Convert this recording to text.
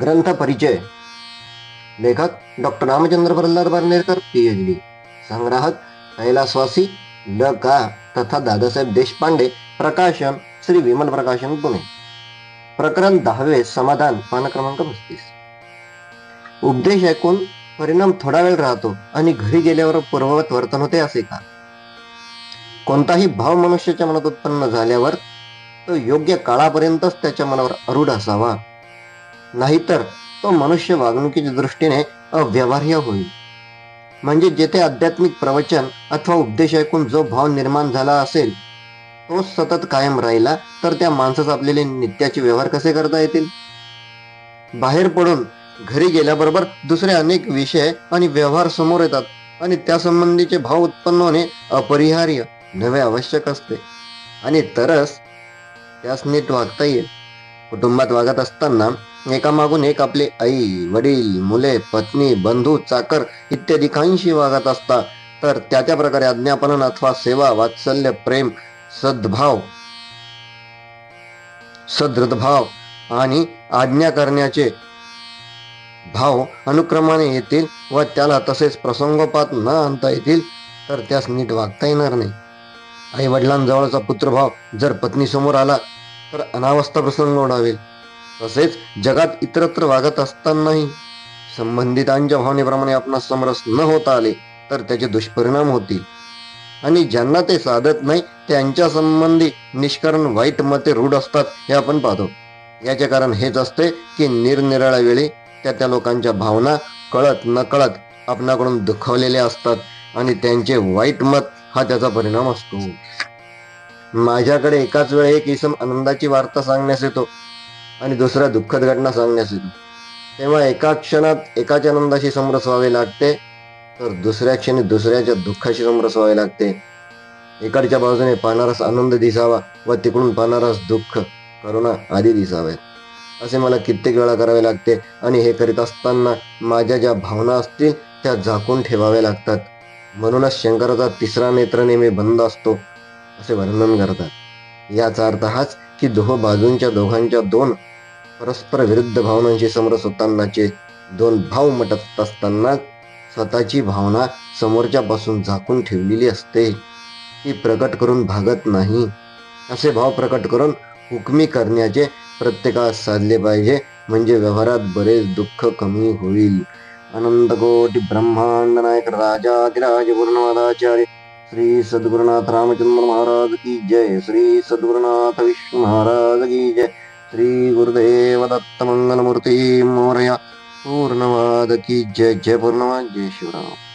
ग्रंथ परिचय लेखक doctor Ramchandra Pralhad Barnerkar PhD संग्राहक कैलासवासी ल का तथा दादासाहेब देशपांडे प्रकाशन श्री विमल प्रकाशन पुणे. प्रकरण दहावे समाधान पान क्रमांक पस्तीस. उपदेश ऐकून परिणाम थोडा वेळ राहतो आणि घरी गेल्यावर पूर्ववत वर्तन होते असे का? कोणताही भाव मनुष्याच्या मनात उत्पन्न झाल्यावर तो योग्य काळापर्यंतच त्याच्या मनावर अरूढ असावा. नाहीतर तो मनुष्य वागणुकीच्या दृष्टीने अव्यवहार्य होईल. म्हणजे जेथे आध्यात्मिक प्रवचन अथवा उपदेश ऐकून जो भाव निर्माण झाला असेल तो सतत कायम राहिला तर त्या माणसास आपल्याला नित्याचे व्यवहार कसे करता येतील? बाहेर पडून घरी गेल्याबरोबर दुसरे अनेक विषय आणि व्यवहार समोर येतात आणि त्यासंबंधीचे भाव उत्पन्न होणे अपरिहार्य नव्हे आवश्यक असते. आणि तरच त्यास नीट वागता येईल. कुटुंबात वागत असताना एकामागून एक आपले आई वडील मुले पत्नी बंधू चाकर इत्यादी काहींशी वागत असता तर त्या त्या प्रकारे अज्ञापन अथवा सेवा वात्सल्य प्रेम सद्भाव सदृदभाव आणि आज्ञा करण्याचे भाव अनुक्रमाने येतील व त्याला तसेच प्रसंगोपात न आणता येतील तर त्यास नीट वागता येणार नाही. आई वडिलांजवळचा पुत्रभाव जर पत्नी समोर आला तर अनावस्था प्रसंग ओढावेल तसेच जगात इतरत्र वागत असतानाही संबंधितांच्या भावनेप्रमाणे आपणास समरस न होता आले तर त्याचे दुष्परिणाम होतील. आणि ज्यांना ते साधत नाही त्यांच्या संबंधी निष्करण वाईट मते रूढ असतात हे आपण पाहतो. याचे कारण हेच असते की निरनिराळ्या वेळी त्या त्या लोकांच्या भावना कळत नकळत आपणाकडून दुखवलेल्या असतात आणि त्यांचे वाईट मत हा त्याचा परिणाम असतो. माझ्याकडे एकाच वेळी एक इसम आनंदाची वार्ता सांगण्यास येतो आणि दुसऱ्या दुःखद घटना सांगण्यास येतो. तेव्हा एका क्षणात एकाच्या आनंदाशी समरस व्हावे लागते तर दुसऱ्या क्षणी दुसऱ्याच्या दुःखाशी समरस व्हावे लागते. इकडच्या बाजूने पाहणारास आनंद दिसावा व तिकडून पाहणारास दुःख करुणा आदी दिसावेत. असे मला कित्येक वेळा करावे लागते आणि हे करीत असताना माझ्या ज्या भावना असतील त्या झाकून ठेवाव्या लागतात. म्हणूनच शंकराचा तिसरा नेत्र नेहमी बंद असतो. असे वर्णन करतात. याचा अर्थ हाच की दोह बाजूंच्या दोघांच्या दोन परस्पर विरुद्ध भावनांशी समरस होतानाचे दोन भाव मटत असताना स्वतःची भावना समोरच्यापासून झाकून ठेवलेली असते. ती प्रकट करून भागत नाही. असे भाव प्रकट करून हुकमी करण्याचे प्रत्येकास साधले पाहिजे म्हणजे व्यवहारात बरेच दुःख कमी होईल. अनंत कोटी ब्रह्मांड नायक राजा गिराज पूर्णवादाचार्य श्री सद्गुरुनाथ रामचंद्र महाराज की जय श्री सद्गुरुनाथ विष्णू महाराज की जय श्री गुरुदेव दत्त मंगलमूर्ती मोरया पूर्णवाद की जय जय पूर्णवाद जय शिवराम